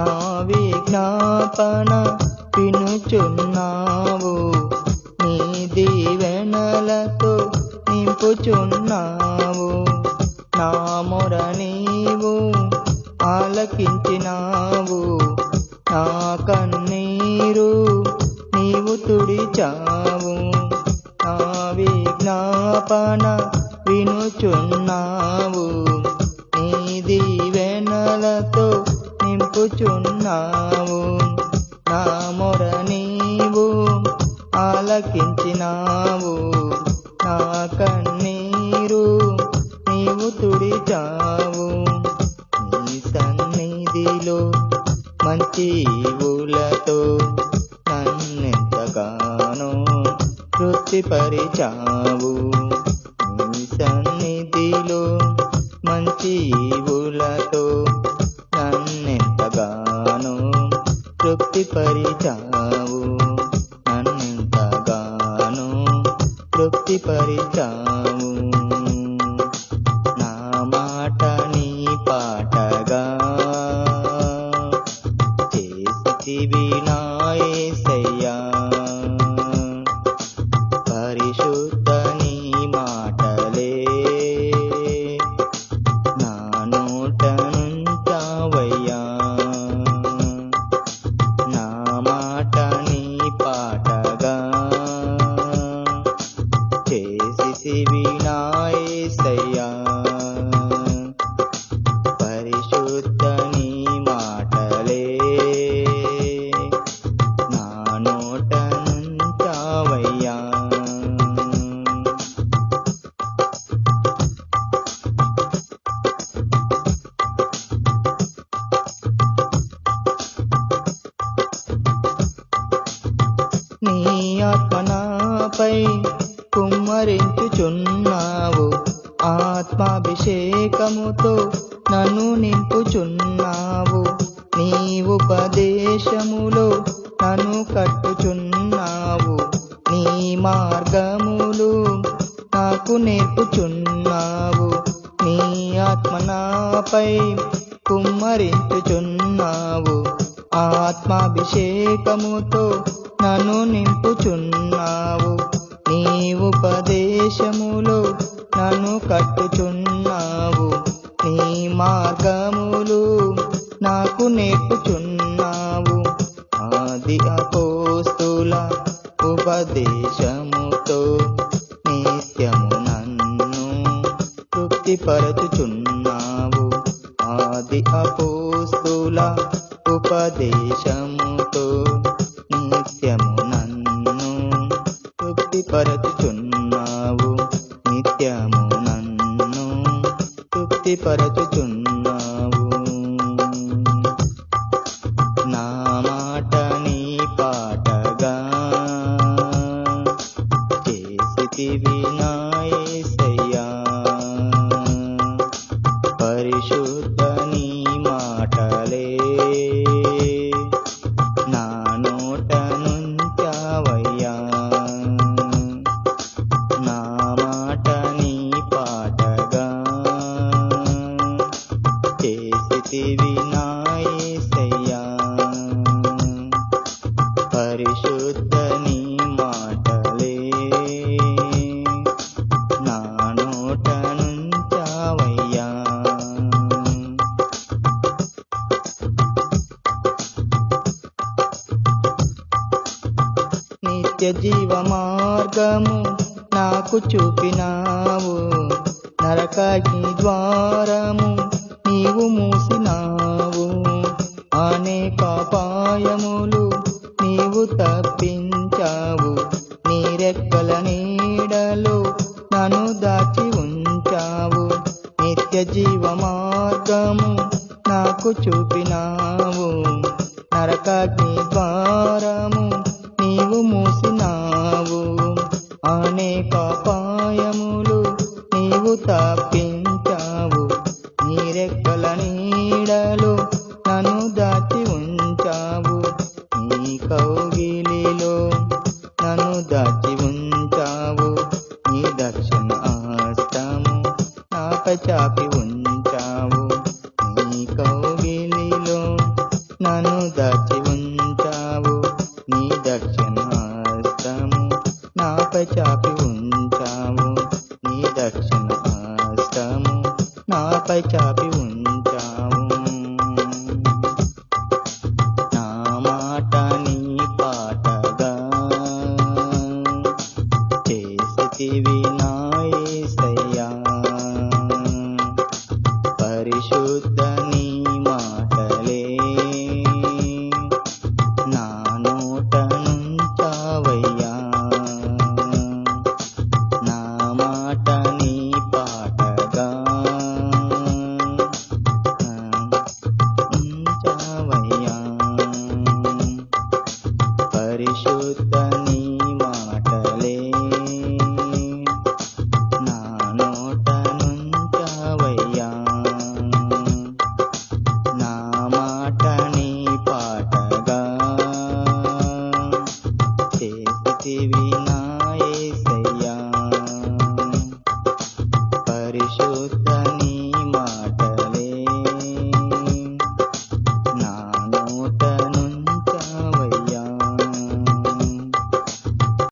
నా విజ్ఞాపన వినుచున్నావు. నీ దీవెనలతో నింపుచున్నావు. నా మొర నీవు ఆలకించినావు. నా కన్నీరు నీవు తుడిచావు. నా విజ్ఞాపన వినుచున్నావు. నీ దీవెనలతో నింపుచున్నావు నా మొర నీవు ఆలకించినావు. నా కన్నీరు నీవు తుడిచావు. నీ సన్నిధిలో మంచి ఊలతో నన్నెంతగానో తృప్తిపరిచావు. తృప్తిపరిచావు ఆత్మనాపై కుమ్మరించుచున్నావు. ఆత్మాభిషేకముతో నన్ను నింపుచున్నావు. నీ ఉపదేశములో నన్ను కట్టుచున్నావు. నీ మార్గములు నాకు నేర్పుచున్నావు. నీ ఆత్మ నాపై కుమ్మరించుచున్నావు. ఆత్మాభిషేకముతో నన్ను నింపుచున్నావు. నీ ఉపదేశములో నన్ను కట్టుచున్నావు. నీ మార్గములు నాకు నేర్పుచున్నావు. ఆది అపోస్తుల ఉపదేశముతో నిత్యము నన్ను తృప్తిపరచుచున్నావు. ఆది అపోస్తుల ఉపదేశం తృప్తిపరచుచున్నావు నిత్య జీవ మార్గము నాకు చూపినావు. నరకాగ్ని ద్వారము నీవు మూసినావు. అనేక పాయములు నీవు తప్పించావు. నీ రెక్కల నీడలో నన్ను దాచి ఉంచావు. నిత్య జీవ మార్గము నాకు చూపినావు. నరకాగ్ని ద్వారము నీవు తప్పించావు. నీరెక్కల నీడలో నన్ను దాచి ఉంచావు. నీ కౌగిలిలో నన్ను దాచి ఉంచావు. నీ దక్షిణ ఆస్తము నాపై చాపి ఉంచావు. నీ కౌగిలిలో నన్ను దాచి